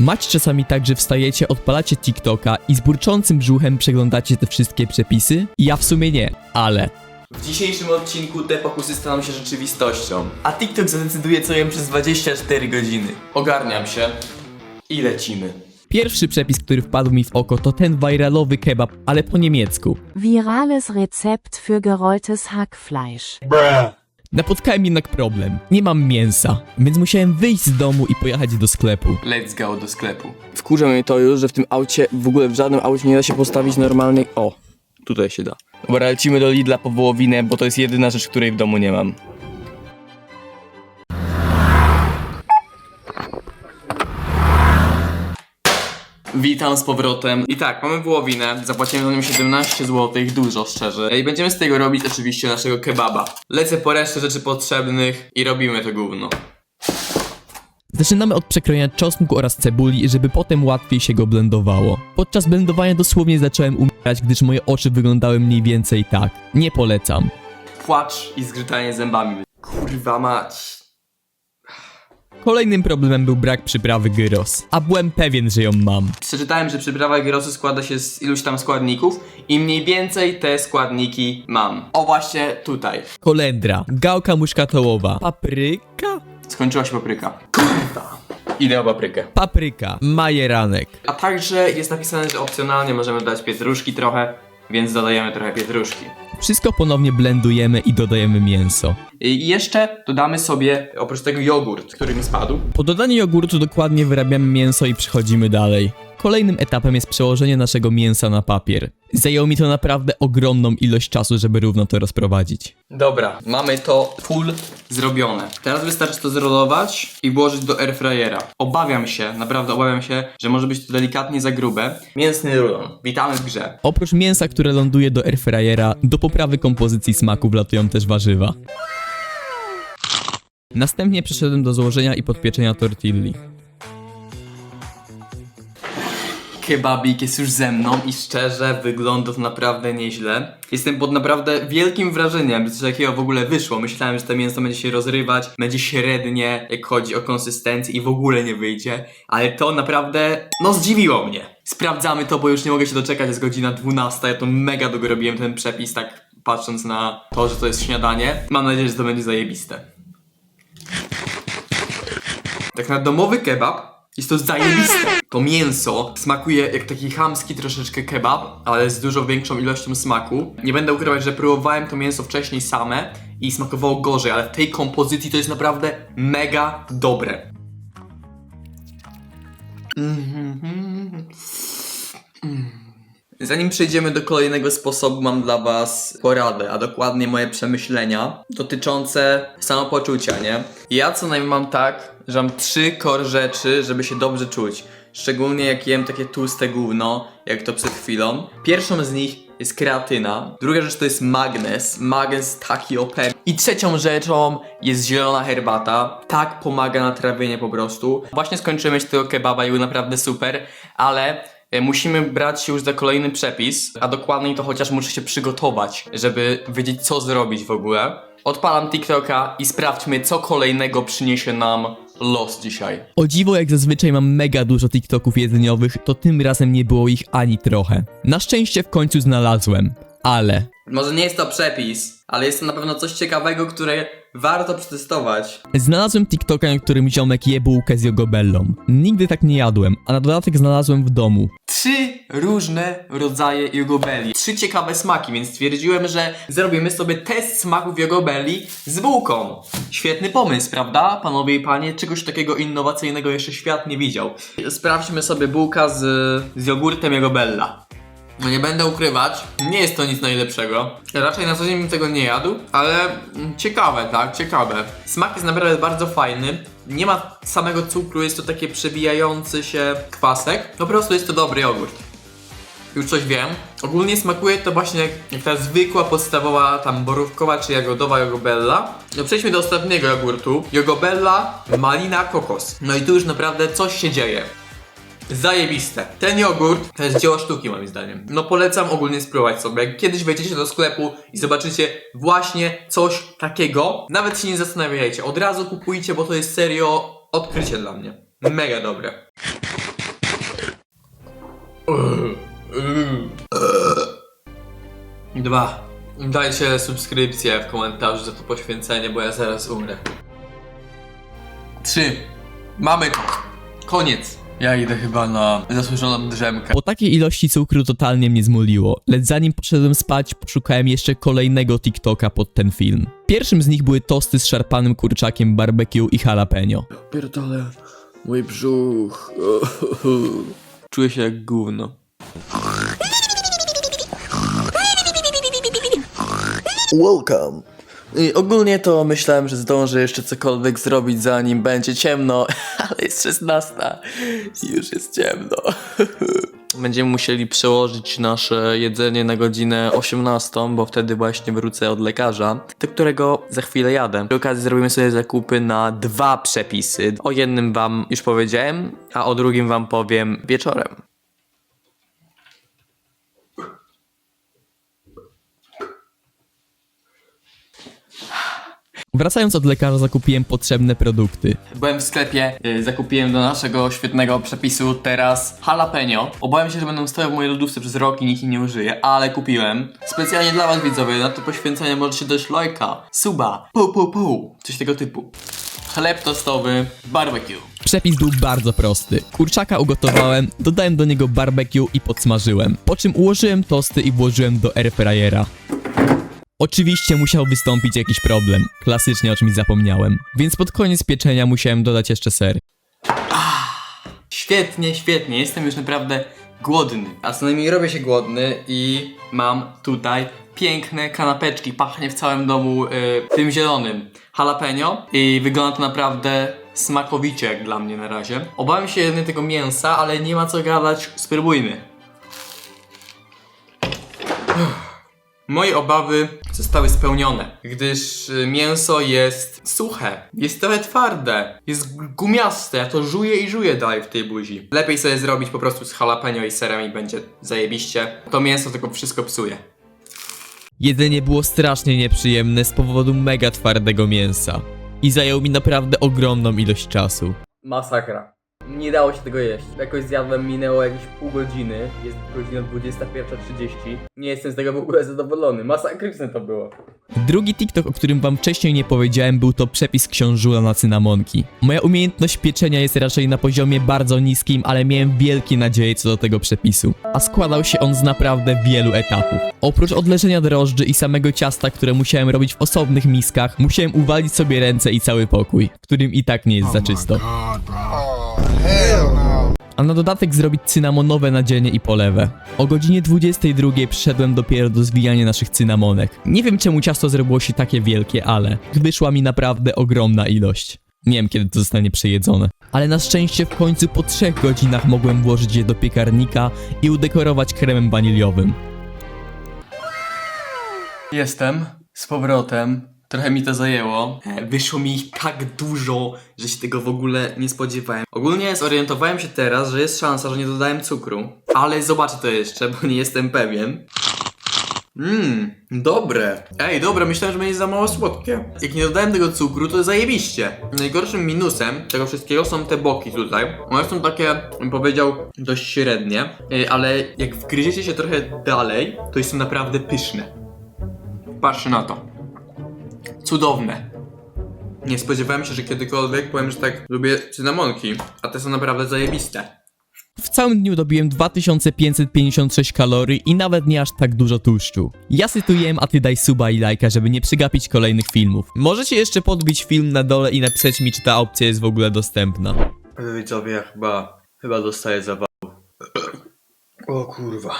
Macie czasami tak, że wstajecie, odpalacie TikToka i z burczącym brzuchem przeglądacie te wszystkie przepisy? Ja w sumie nie, ale... W dzisiejszym odcinku te pokusy staną się rzeczywistością, a TikTok zadecyduje co jem przez 24 godziny. Ogarniam się i lecimy. Pierwszy przepis, który wpadł mi w oko to ten viralowy kebab, ale po niemiecku. Virales Rezept für gerolltes Hackfleisch. Napotkałem jednak problem. Nie mam mięsa, więc musiałem wyjść z domu i pojechać do sklepu. Let's go do sklepu. Wkurza mnie to już, że w tym aucie, w ogóle w żadnym aucie nie da się postawić normalnej... O, tutaj się da. Dobra, lecimy do Lidla po wołowinę, bo to jest jedyna rzecz, której w domu nie mam. Witam z powrotem. I tak, mamy wołowinę, zapłaciłem za nią 17 zł, dużo szczerze. I będziemy z tego robić oczywiście naszego kebaba. Lecę po resztę rzeczy potrzebnych i robimy to gówno. Zaczynamy od przekrojenia czosnku oraz cebuli, żeby potem łatwiej się go blendowało. Podczas blendowania dosłownie zacząłem umierać, gdyż moje oczy wyglądały mniej więcej tak. Nie polecam. Płacz i zgrzytanie zębami. Kurwa mać. Kolejnym problemem był brak przyprawy gyros, a byłem pewien, że ją mam. Przeczytałem, że przyprawa gyrosu składa się z iluś tam składników i mniej więcej te składniki mam. O właśnie tutaj. Kolendra, gałka muszkatołowa, papryka? Skończyła się papryka. Kurwa. Idę o paprykę. Papryka, majeranek. A także jest napisane, że opcjonalnie możemy dać pietruszki trochę, więc dodajemy trochę pietruszki. Wszystko ponownie blendujemy i dodajemy mięso. I jeszcze dodamy sobie oprócz tego jogurt, który mi spadł. Po dodaniu jogurtu dokładnie wyrabiamy mięso i przechodzimy dalej. Kolejnym etapem jest przełożenie naszego mięsa na papier. Zajęło mi to naprawdę ogromną ilość czasu, żeby równo to rozprowadzić. Dobra, mamy to full zrobione. Teraz wystarczy to zrolować i włożyć do airfryera. Obawiam się, naprawdę obawiam się, że może być to delikatnie za grube. Mięsny rulon. Witamy w grze. Oprócz mięsa, które ląduje do airfryera, do poprawy kompozycji smaku wlatują też warzywa. Następnie przeszedłem do złożenia i podpieczenia tortilli. Kebabik jest już ze mną i szczerze wygląda to naprawdę nieźle. Jestem pod naprawdę wielkim wrażeniem, że takiego w ogóle wyszło. Myślałem, że to mięso będzie się rozrywać, będzie średnie, jak chodzi o konsystencję i w ogóle nie wyjdzie. Ale to naprawdę, no zdziwiło mnie. Sprawdzamy to, bo już nie mogę się doczekać, jest godzina 12. Ja to mega długo robiłem ten przepis, tak patrząc na to, że to jest śniadanie. Mam nadzieję, że to będzie zajebiste. Tak na domowy kebab jest to zajebiste. To mięso smakuje jak taki chamski troszeczkę kebab, ale z dużo większą ilością smaku. Nie będę ukrywać, że próbowałem to mięso wcześniej same i smakowało gorzej, ale w tej kompozycji to jest naprawdę mega dobre. Mhm. Zanim przejdziemy do kolejnego sposobu, mam dla Was poradę, a dokładnie moje przemyślenia dotyczące samopoczucia, nie? Ja co najmniej mam tak, że mam trzy core rzeczy, żeby się dobrze czuć. Szczególnie jak jem takie tłuste gówno, jak to przed chwilą. Pierwszą z nich jest kreatyna. Druga rzecz to jest magnes. Magnes taki OP. I trzecią rzeczą jest zielona herbata. Tak pomaga na trawienie po prostu. Właśnie skończyłem mieć tego kebaba i był naprawdę super, ale musimy brać się już za kolejny przepis, a dokładniej to chociaż muszę się przygotować, żeby wiedzieć co zrobić w ogóle. Odpalam TikToka i sprawdźmy co kolejnego przyniesie nam los dzisiaj. O dziwo, jak zazwyczaj mam mega dużo TikToków jedzeniowych, to tym razem nie było ich ani trochę. Na szczęście w końcu znalazłem, ale Może nie jest to przepis, ale jest to na pewno coś ciekawego, które warto przetestować. Znalazłem TikToka, na którym ziomek je bułkę z jogobellą. Nigdy tak nie jadłem, a na dodatek znalazłem w domu. Trzy różne rodzaje jogobelli. Trzy ciekawe smaki, więc stwierdziłem, że zrobimy sobie test smaków jogobelli z bułką. Świetny pomysł, prawda, panowie i panie? Czegoś takiego innowacyjnego jeszcze świat nie widział. Sprawdźmy sobie bułka z, z jogurtem jogobella. No nie będę ukrywać, nie jest to nic najlepszego. Raczej na co dzień bym tego nie jadł, ale mm, ciekawe, tak, ciekawe. Smak jest naprawdę bardzo fajny. Nie ma samego cukru, jest to takie przebijający się kwasek. Po prostu jest to dobry jogurt. Już coś wiem. Ogólnie smakuje to właśnie jak, jak ta zwykła, podstawowa, tam borówkowa czy jagodowa jogobella. No przejdźmy do ostatniego jogurtu. Jogobella, malina, kokos. No i tu już naprawdę coś się dzieje. Zajebiste. Ten jogurt to jest dzieło sztuki moim zdaniem. No polecam ogólnie spróbować sobie. Jak kiedyś wejdziecie do sklepu i zobaczycie właśnie coś takiego, nawet się nie zastanawiajcie. Od razu kupujcie, bo to jest serio odkrycie dla mnie. Mega dobre. Dwa. Dajcie subskrypcję w komentarzu za to poświęcenie, bo ja zaraz umrę. Trzy. Mamy to. Koniec. Ja idę chyba na zasłużoną drzemkę. Po takiej ilości cukru totalnie mnie zmuliło, lecz zanim poszedłem spać, poszukałem jeszcze kolejnego TikToka pod ten film. Pierwszym z nich były tosty z szarpanym kurczakiem barbecue i jalapeno. Pierdolę, mój brzuch. Czuję się jak gówno. Welcome. I ogólnie to myślałem, że zdążę jeszcze cokolwiek zrobić zanim będzie ciemno, ale jest 16 i już jest ciemno. Będziemy musieli przełożyć nasze jedzenie na godzinę 18, bo wtedy właśnie wrócę od lekarza, do którego za chwilę jadę. Przy okazji zrobimy sobie zakupy na dwa przepisy. O jednym wam już powiedziałem, a o drugim wam powiem wieczorem. Wracając od lekarza zakupiłem potrzebne produkty. Byłem w sklepie, y, zakupiłem do naszego świetnego przepisu teraz jalapeno. Obawiam się, że będą stoją w mojej lodówce przez rok i nikt ich nie użyje, ale kupiłem. Specjalnie dla was widzowie, na to poświęcenie możecie dać lajka, suba, pu pu pu, coś tego typu. Chleb tostowy, barbecue. Przepis był bardzo prosty. Kurczaka ugotowałem, dodałem do niego barbecue i podsmażyłem. Po czym ułożyłem tosty i włożyłem do airfryera. Oczywiście musiał wystąpić jakiś problem. Klasycznie o czymś zapomniałem. Więc pod koniec pieczenia musiałem dodać jeszcze ser. Świetnie, świetnie, jestem już naprawdę głodny. A co najmniej robię się głodny i mam tutaj piękne kanapeczki. Pachnie w całym domu y, tym zielonym jalapeno i wygląda to naprawdę smakowicie jak dla mnie na razie. Obawiam się jedynie tego mięsa, ale nie ma co gadać, spróbujmy. Moje obawy zostały spełnione, gdyż y, mięso jest suche, jest trochę twarde, jest gu- gumiaste, ja to żuję i żuję dalej w tej buzi. Lepiej sobie zrobić po prostu z jalapeno i serem i będzie zajebiście. To mięso tylko wszystko psuje. Jedzenie było strasznie nieprzyjemne z powodu mega twardego mięsa. I zajął mi naprawdę ogromną ilość czasu. Masakra. Nie dało się tego jeść. Jakoś zjadłem, minęło jakieś pół godziny. Jest godzina 21.30. Nie jestem z tego w ogóle zadowolony. Masakryczne to było. Drugi TikTok, o którym wam wcześniej nie powiedziałem, był to przepis książula na cynamonki. Moja umiejętność pieczenia jest raczej na poziomie bardzo niskim, ale miałem wielkie nadzieje co do tego przepisu. A składał się on z naprawdę wielu etapów. Oprócz odleżenia drożdży i samego ciasta, które musiałem robić w osobnych miskach, musiałem uwalić sobie ręce i cały pokój, w którym i tak nie jest za czysto. A na dodatek zrobić cynamonowe nadzienie i polewę. O godzinie 22 przyszedłem dopiero do zwijania naszych cynamonek. Nie wiem czemu ciasto zrobiło się takie wielkie, ale wyszła mi naprawdę ogromna ilość. Nie wiem kiedy to zostanie przejedzone. Ale na szczęście w końcu po 3 godzinach mogłem włożyć je do piekarnika i udekorować kremem waniliowym. Jestem z powrotem. Trochę mi to zajęło. E, Wyszło mi ich tak dużo, że się tego w ogóle nie spodziewałem. Ogólnie zorientowałem się teraz, że jest szansa, że nie dodałem cukru. Ale zobaczę to jeszcze, bo nie jestem pewien. Mmm, dobre. Ej, dobra, myślałem, że będzie za mało słodkie. Jak nie dodałem tego cukru, to zajebiście. Najgorszym minusem tego wszystkiego są te boki tutaj. One są takie, bym powiedział, dość średnie, e, ale jak wgryziecie się trochę dalej, to są naprawdę pyszne. Patrzcie na to. Cudowne. Nie spodziewałem się, że kiedykolwiek powiem, że tak lubię cynamonki, a te są naprawdę zajebiste. W całym dniu dobiłem 2556 kalorii i nawet nie aż tak dużo tłuszczu. Ja sytuję, a ty daj suba i lajka, żeby nie przegapić kolejnych filmów. Możecie jeszcze podbić film na dole i napisać mi, czy ta opcja jest w ogóle dostępna. Widzowie, ja chyba, chyba dostaję zawału. O kurwa.